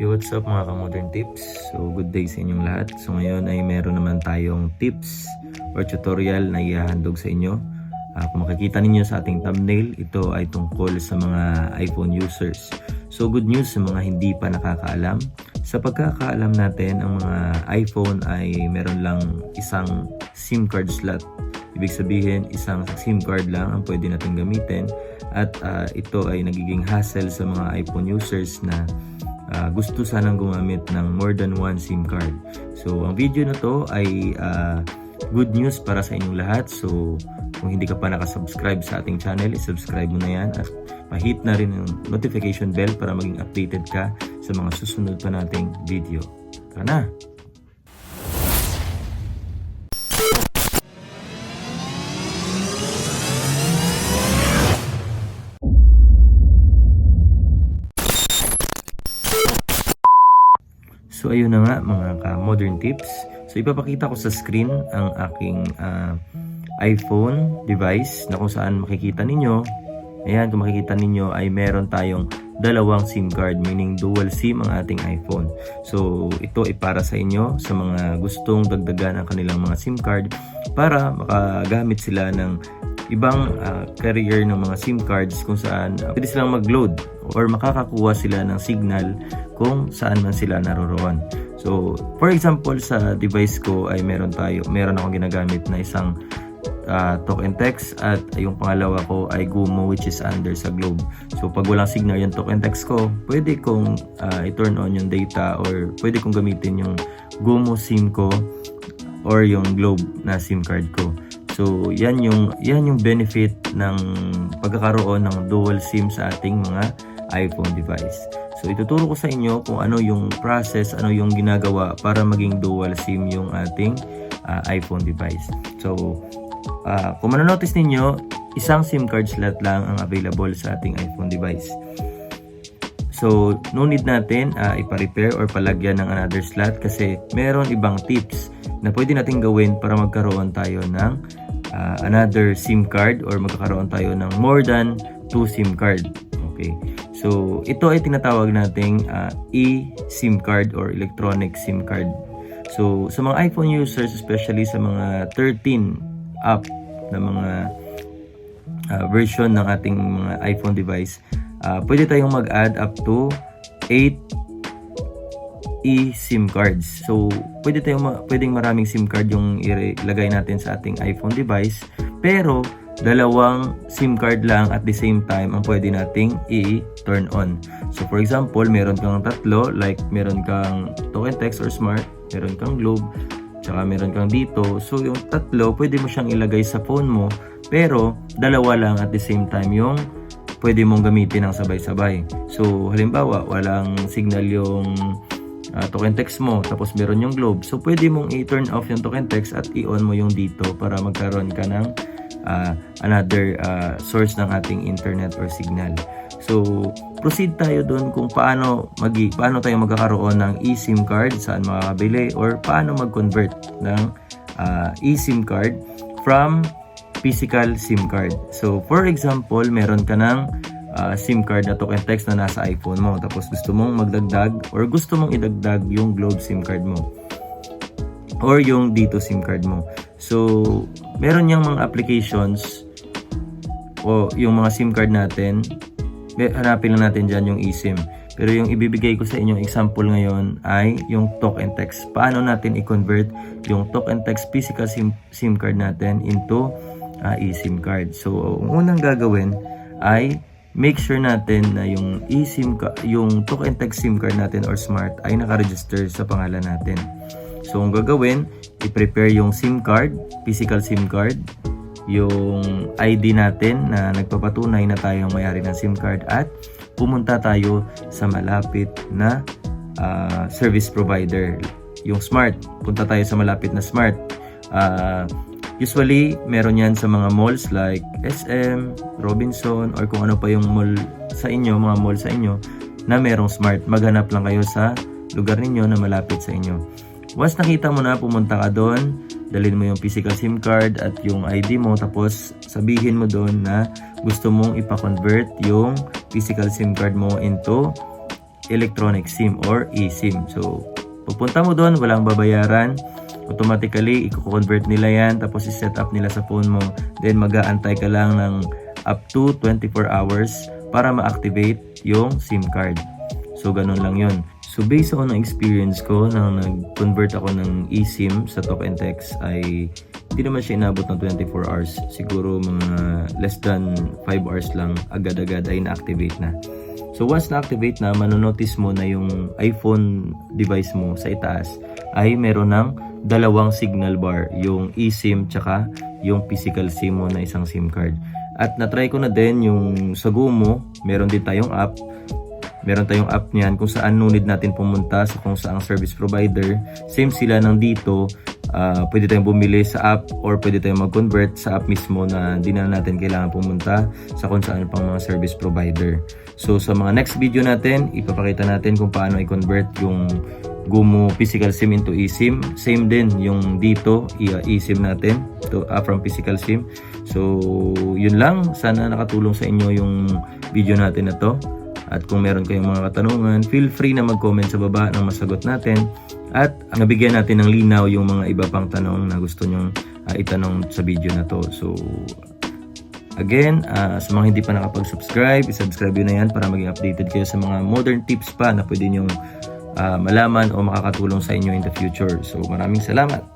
Yo, what's up mga ka-modern tips? So, good day sa inyong lahat. So, ngayon ay meron naman tayong tips or tutorial na ihahandog sa inyo. Ah, kung makikita ninyo sa ating thumbnail, ito ay tungkol sa mga iPhone users. So, good news sa mga hindi pa nakakaalam. Sa pagkakaalam natin, ang mga iPhone ay meron lang isang SIM card slot. Ibig sabihin, isang SIM card lang ang pwede natin gamitin at ah, ito ay nagiging hassle sa mga iPhone users na ah, gusto sanang gumamit ng more than one SIM card. So, ang video na to ay ah, good news para sa inyong lahat. So, kung hindi ka pa nakasubscribe sa ating channel, subscribe mo na yan at pa-hit na rin yung notification bell para maging updated ka sa mga susunod pa nating video. Tara na! So ayun na nga mga ka-modern tips. So ipapakita ko sa screen ang aking ah, iPhone device na kung saan makikita ninyo. Ayan, kung makikita ninyo ay meron tayong dalawang SIM card meaning dual SIM ang ating iPhone. So ito ay para sa inyo sa mga gustong dagdagan ang kanilang mga SIM card para makagamit sila ng ibang ah, carrier ng mga SIM cards kung saan ah, pwede silang mag-load or makakakuha sila ng signal kung saan man sila naroroon. So, for example, sa device ko ay meron tayo, meron akong ginagamit na isang uh, talk and text at yung pangalawa ko ay Gumo which is under sa Globe. So, pag walang signal yung talk and text ko, pwede kong ah, i-turn on yung data or pwede kong gamitin yung Gumo SIM ko or yung Globe na SIM card ko. So, yan yung yan yung benefit ng pagkakaroon ng dual SIM sa ating mga iPhone device. So, ituturo ko sa inyo kung ano yung process, ano yung ginagawa para maging dual SIM yung ating ah, iPhone device. So, ah, kung manonotice ninyo, isang SIM card slot lang ang available sa ating iPhone device. So, no need natin uh, ipa-repair or palagyan ng another slot kasi meron ibang tips na pwede natin gawin para magkaroon tayo ng ah, another SIM card or magkakaroon tayo ng more than two SIM card. Okay. So, ito ay tinatawag nating ah, e-SIM card or electronic SIM card. So, sa mga iPhone users, especially sa mga 13 up na mga uh, version ng ating mga iPhone device, uh, pwede tayong mag-add up to 8 eSIM cards. So, pwede tayong ma- pwedeng maraming SIM card yung ilagay natin sa ating iPhone device, pero dalawang SIM card lang at the same time ang pwede nating i-turn on. So, for example, meron kang tatlo, like meron kang token text or smart, meron kang globe, tsaka meron kang dito. So, yung tatlo, pwede mo siyang ilagay sa phone mo, pero dalawa lang at the same time yung pwede mong gamitin ng sabay-sabay. So, halimbawa, walang signal yung uh, token text mo, tapos meron yung globe. So, pwede mong i-turn off yung token text at i-on mo yung dito para magkaroon ka ng uh, another uh, source ng ating internet or signal. So, proceed tayo doon kung paano magi paano tayo magkakaroon ng eSIM card, saan makakabili or paano mag-convert ng uh, eSIM card from physical SIM card. So, for example, meron ka ng uh, SIM card na token text na nasa iPhone mo. Tapos gusto mong magdagdag or gusto mong idagdag yung Globe SIM card mo or yung dito SIM card mo. So, meron niyang mga applications o yung mga SIM card natin. Hanapin lang natin dyan yung eSIM. Pero yung ibibigay ko sa inyo example ngayon ay yung talk and text. Paano natin i-convert yung talk and text physical SIM, SIM card natin into uh, eSIM card. So, ang unang gagawin ay make sure natin na yung eSIM yung talk and text SIM card natin or smart ay naka-register sa pangalan natin. So, ang gagawin, i-prepare yung SIM card, physical SIM card, yung ID natin na nagpapatunay na tayo ang may-ari ng SIM card at pumunta tayo sa malapit na ah, service provider. Yung smart, punta tayo sa malapit na smart. Ah, usually, meron yan sa mga malls like SM, Robinson, or kung ano pa yung mall sa inyo, mga mall sa inyo, na merong smart. Maghanap lang kayo sa lugar ninyo na malapit sa inyo. Once nakita mo na, pumunta ka doon, dalhin mo yung physical SIM card at yung ID mo, tapos sabihin mo doon na gusto mong ipa-convert yung physical SIM card mo into electronic SIM or eSIM. So, pupunta mo doon, walang babayaran. Automatically, i-convert nila yan, tapos i-set up nila sa phone mo. Then, mag-aantay ka lang ng up to 24 hours para ma-activate yung SIM card. So, ganun lang yon. So, based on ang experience ko nang nag-convert ako ng eSIM sa Talk and Text ay hindi naman siya inabot ng 24 hours. Siguro mga less than 5 hours lang agad-agad ay na-activate na. So once na-activate na, manonotice mo na yung iPhone device mo sa itaas ay meron ng dalawang signal bar, yung eSIM tsaka yung physical SIM mo na isang SIM card. At na-try ko na din yung sa Gumo, meron din tayong app meron tayong app niyan kung saan no natin pumunta sa kung saang service provider. Same sila ng dito. ah, pwede tayong bumili sa app or pwede tayong mag-convert sa app mismo na di na natin kailangan pumunta sa kung saan pang mga service provider. So sa mga next video natin, ipapakita natin kung paano i-convert yung Gumo physical SIM into eSIM. Same din yung dito, uh, eSIM natin to, ah, from physical SIM. So, yun lang. Sana nakatulong sa inyo yung video natin na to. At kung meron kayong mga katanungan, feel free na mag-comment sa baba ng masagot natin. At nabigyan natin ng linaw yung mga iba pang tanong na gusto nyong ah, itanong sa video na to. So, again, ah, sa mga hindi pa nakapag-subscribe, isubscribe yun na yan para maging updated kayo sa mga modern tips pa na pwede nyong ah, malaman o makakatulong sa inyo in the future. So, maraming salamat!